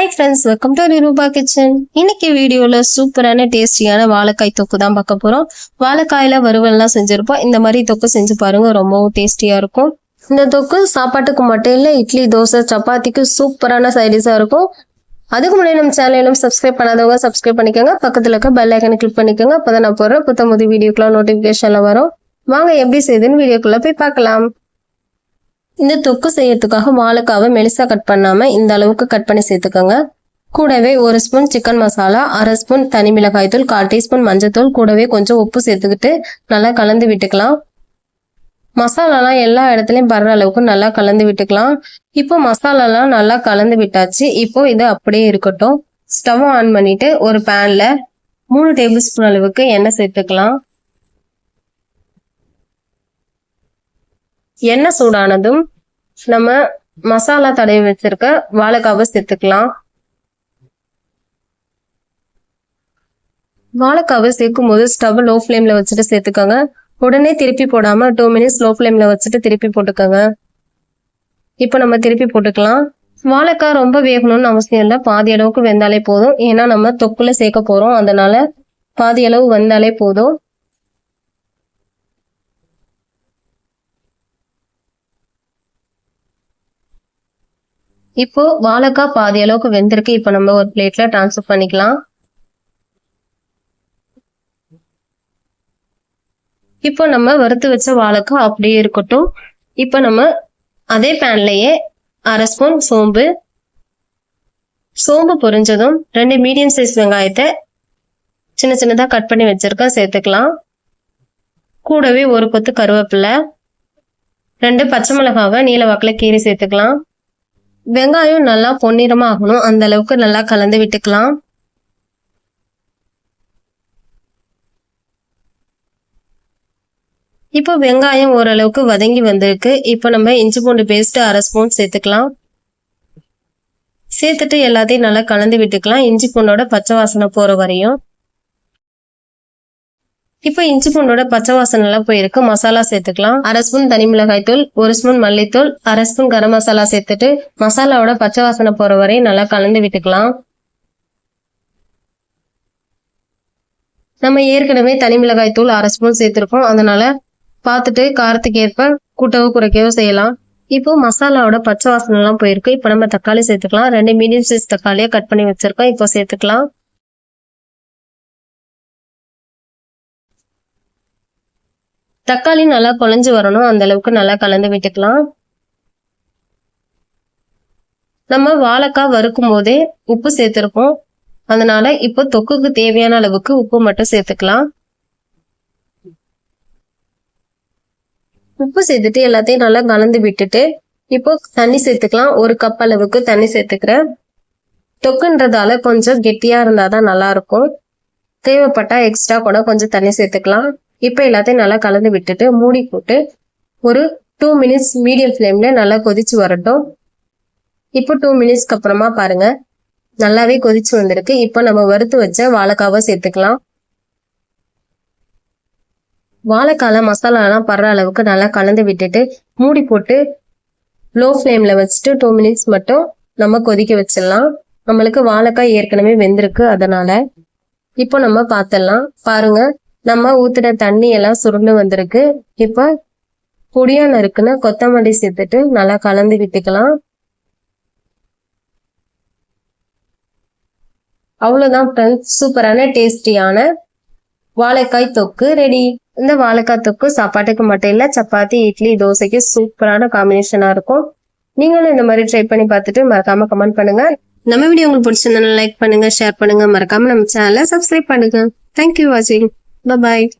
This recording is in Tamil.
Hi friends welcome to Rupa kitchen இன்னைக்கு வீடியோவில் சூப்பரான டேஸ்டியான வாழைக்காய் தொக்கு தான் பார்க்க போறோம். வாழைக்காயில வறுவல்லாம் செஞ்சுருப்போம். இந்த மாதிரி தொக்கு செஞ்சு பாருங்க ரொம்பவும் டேஸ்டியா இருக்கும். இந்த தொக்கு சாப்பாட்டுக்கு மட்டும் இல்லை இட்லி தோசை சப்பாத்திக்கு சூப்பரான சைடிஷா இருக்கும். அதுக்கு முன்னாடி நம்ம சேனலும் சப்ஸ்கிரைப் பண்ணாதவங்க சப்ஸ்கிரைப் பண்ணிக்கோங்க. பக்கத்துல இருக்க பெல் ஐக்கனை கிளிக் பண்ணிக்கோங்க. அப்பதான் நான் போடுற புத்தம் புது வீடியோக்கெலாம் நோட்டிஃபிகேஷனில் வரும். வாங்க எப்படி செய்யுதுன்னு வீடியோக்குள்ளே போய் பார்க்கலாம். இந்த தொக்கு செய்யறதுக்காக வாழைக்காவை மெலிசா கட் பண்ணாம இந்த அளவுக்கு கட் பண்ணி சேர்த்துக்கோங்க. கூடவே ஒரு ஸ்பூன் சிக்கன் மசாலா அரை ஸ்பூன் தனி மிளகாய் தூள் கால் டீஸ்பூன் மஞ்சத்தூள் கூடவே கொஞ்சம் உப்பு சேர்த்துக்கிட்டு நல்லா கலந்து விட்டுக்கலாம். மசாலாலாம் எல்லா இடத்துலையும் படுற அளவுக்கு நல்லா கலந்து விட்டுக்கலாம். இப்போ மசாலாலாம் நல்லா கலந்து விட்டாச்சு. இப்போ இது அப்படியே இருக்கட்டும். ஸ்டவ் ஆன் பண்ணிட்டு ஒரு பேன்ல மூணு டேபிள் ஸ்பூன் அளவுக்கு எண்ணெய் சேர்த்துக்கலாம். எண்ணெய் சூடானதும் நம்ம மசாலா தடவி வச்சிருக்க வாழைக்காவை சேர்த்துக்கலாம். வாழைக்காவை சேர்க்கும் போது ஸ்டவ் லோ ஃப்ளேம்ல வச்சுட்டு சேர்த்துக்கோங்க. உடனே திருப்பி போடாம டூ மினிட்ஸ் லோ ஃப்ளேம்ல வச்சுட்டு திருப்பி போட்டுக்கோங்க. இப்போ நம்ம திருப்பி போட்டுக்கலாம். வாழைக்காய் ரொம்ப வேகணும்னு அவசியம் இல்லை. பாதி அளவுக்கு வெந்தாலே போதும். ஏன்னா நம்ம தொக்குல சேர்க்க போறோம். அதனால பாதி அளவு வந்தாலே போதும். இப்போ வாழைக்காய் பாதி அளவுக்கு வெந்திருக்கு. இப்போ நம்ம ஒரு பிளேட்ல ட்ரான்ஸ்ஃபர் பண்ணிக்கலாம். இப்போ நம்ம வறுத்து வச்ச வாழைக்காய் அப்படியே இருக்கட்டும். இப்போ நம்ம அதே பேன்லயே அரை ஸ்பூன் சோம்பு. சோம்பு பொரிஞ்சதும் ரெண்டு மீடியம் சைஸ் வெங்காயத்தை சின்ன சின்னதா கட் பண்ணி வச்சிருக்கேன். சேர்த்துக்கலாம். கூடவே ஒரு கொத்து கருவேப்பிலை ரெண்டு பச்சை மிளகாவை நீல வாக்கில் கீறி சேர்த்துக்கலாம். வெங்காயம் நல்லா பொன்னிறமா ஆகணும். அந்த அளவுக்கு நல்லா கலந்து விட்டுக்கலாம். இப்போ வெங்காயம் ஓரளவுக்கு வதங்கி வந்திருக்கு. இப்போ நம்ம இஞ்சி பூண்டு பேஸ்ட்டு அரை ஸ்பூன் சேர்த்துக்கலாம். சேர்த்துட்டு எல்லாத்தையும் நல்லா கலந்து விட்டுக்கலாம். இஞ்சி பூண்டோட பச்சை வாசனை போற வரையும். இப்போ இஞ்சி பூண்டோட பச்சை வாசனை எல்லாம் போயிருக்கு. மசாலா சேர்த்துக்கலாம். அரை ஸ்பூன் தனி மிளகாய் தூள் ஒரு ஸ்பூன் மல்லித்தூள் அரை ஸ்பூன் கரம் மசாலா சேர்த்துட்டு மசாலாவோட பச்சை வாசனை போற வரையும் நல்லா கலந்து விட்டுக்கலாம். நம்ம ஏற்கனவே தனி மிளகாய் தூள் அரை ஸ்பூன் சேர்த்துருக்கோம். அதனால பார்த்துட்டு காரத்துக்கு ஏற்ப கூட்டவோ குறைக்கவோ செய்யலாம். இப்போ மசாலாவோட பச்சை வாசனை எல்லாம் போயிருக்கு. இப்போ நம்ம தக்காளி சேர்த்துக்கலாம். ரெண்டு மீடியம் சைஸ் தக்காளியை கட் பண்ணி வச்சிருக்கோம். இப்போ சேர்த்துக்கலாம். தக்காளி நல்லா குழஞ்சு வரணும். அந்த அளவுக்கு நல்லா கலந்து விட்டுக்கலாம். நம்ம வாழைக்காய் வறுக்கும் போதே உப்பு சேர்த்திருப்போம். அதனால இப்போ தொக்குக்கு தேவையான அளவுக்கு உப்பு மட்டும் சேர்த்துக்கலாம். உப்பு சேர்த்துட்டு எல்லாத்தையும் நல்லா கலந்து விட்டுட்டு இப்போ தண்ணி சேர்த்துக்கலாம். ஒரு கப் அளவுக்கு தண்ணி சேர்த்துக்கிறேன். தொக்குன்றதால கொஞ்சம் கெட்டியா இருந்தாதான் நல்லா இருக்கும். தேவைப்பட்டா எக்ஸ்ட்ரா கூட கொஞ்சம் தண்ணி சேர்த்துக்கலாம். இப்போ எல்லாத்தையும் நல்லா கலந்து விட்டுட்டு மூடி போட்டு ஒரு டூ மினிட்ஸ் மீடியம் ஃப்ளேமில் நல்லா கொதிச்சு வரட்டும். இப்போ டூ மினிட்ஸ்க்கு அப்புறமா பாருங்க. நல்லாவே கொதிச்சு வந்திருக்கு. இப்போ நம்ம வறுத்து வச்ச வாழைக்காவை சேர்த்துக்கலாம். வாழைக்கால மசாலாலாம் படுற அளவுக்கு நல்லா கலந்து விட்டுட்டு மூடி போட்டு லோ ஃப்ளேமில் வச்சுட்டு டூ மினிட்ஸ் மட்டும் நம்ம கொதிக்க வச்சிடலாம். நம்மளுக்கு வாழைக்காய் ஏற்கனவே வெந்திருக்கு. அதனால இப்போ நம்ம பார்த்துடலாம். பாருங்க. நம்ம ஊத்துற தண்ணி எல்லாம் சுருண்டு வந்திருக்கு. இப்போ பொடியா நறுக்குன்னு கொத்தமல்லி சேர்த்துட்டு நல்லா கலந்து விட்டுக்கலாம். அவ்வளவுதான் ஃப்ரெண்ட்ஸ் சூப்பரான டேஸ்டியான வாழைக்காய் தொக்கு ரெடி இந்த வாழைக்காய் தொக்கு சாப்பாட்டுக்கு மட்டும் இல்ல சப்பாத்தி இட்லி தோசைக்கு சூப்பரான காம்பினேஷனா இருக்கும். நீங்களும் இந்த மாதிரி ட்ரை பண்ணி பார்த்துட்டு மறக்காம கமெண்ட் பண்ணுங்க. நம்ம வீடியோ உங்களுக்கு பிடிச்சிருந்தா லைக் பண்ணுங்க ஷேர் பண்ணுங்க. மறக்காம நம்ம சேனலை சப்ஸ்கிரைப் பண்ணுங்க. தேங்க்யூ வாட்சிங் Bye-bye.